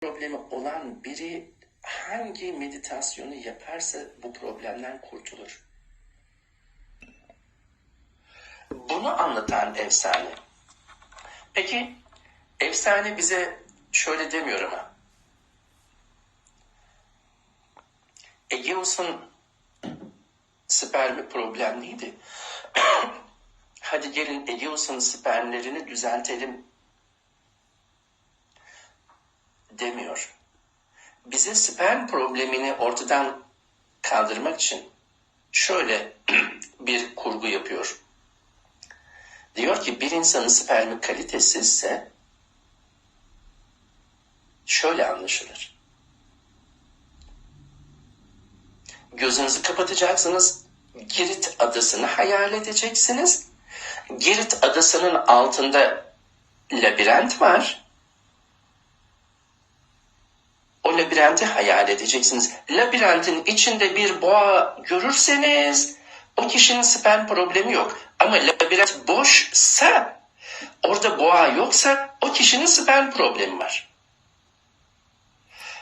problemi olan biri hangi meditasyonu yaparsa bu problemden kurtulur. Bunu anlatan efsane. Peki efsane bize şöyle demiyor ama. Egeus'un spermi problemliydi. Hadi gelin Egeus'un spermlerini düzeltelim demiyor. Bize sperm problemini ortadan kaldırmak için şöyle bir kurgu yapıyor. Diyor ki bir insanın spermi kalitesizse şöyle anlaşılır. Gözünüzü kapatacaksınız. Girit adasını hayal edeceksiniz. Girit adasının altında labirent var. O labirenti hayal edeceksiniz. Labirentin içinde bir boğa görürseniz o kişinin sperm problemi yok. Ama labirent boşsa orada boğa yoksa o kişinin sperm problemi var.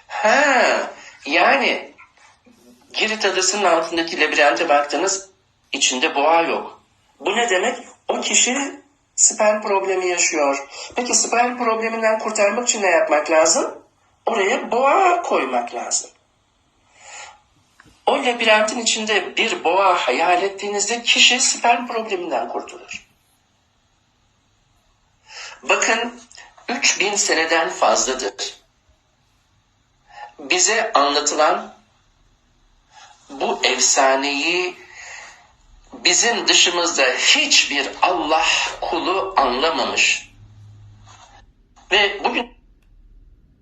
Ha, yani Girit adasının altındaki labirente baktınız içinde boğa yok. Bu ne demek? O kişi sperm problemi yaşıyor. Peki sperm probleminden kurtarmak için ne yapmak lazım? Oraya boğa koymak lazım. O labirentin içinde bir boğa hayal ettiğinizde kişi sperm probleminden kurtulur. Bakın 3000 seneden fazladır. Bize anlatılan bu efsaneyi bizim dışımızda hiçbir Allah kulu anlamamış. Ve bugün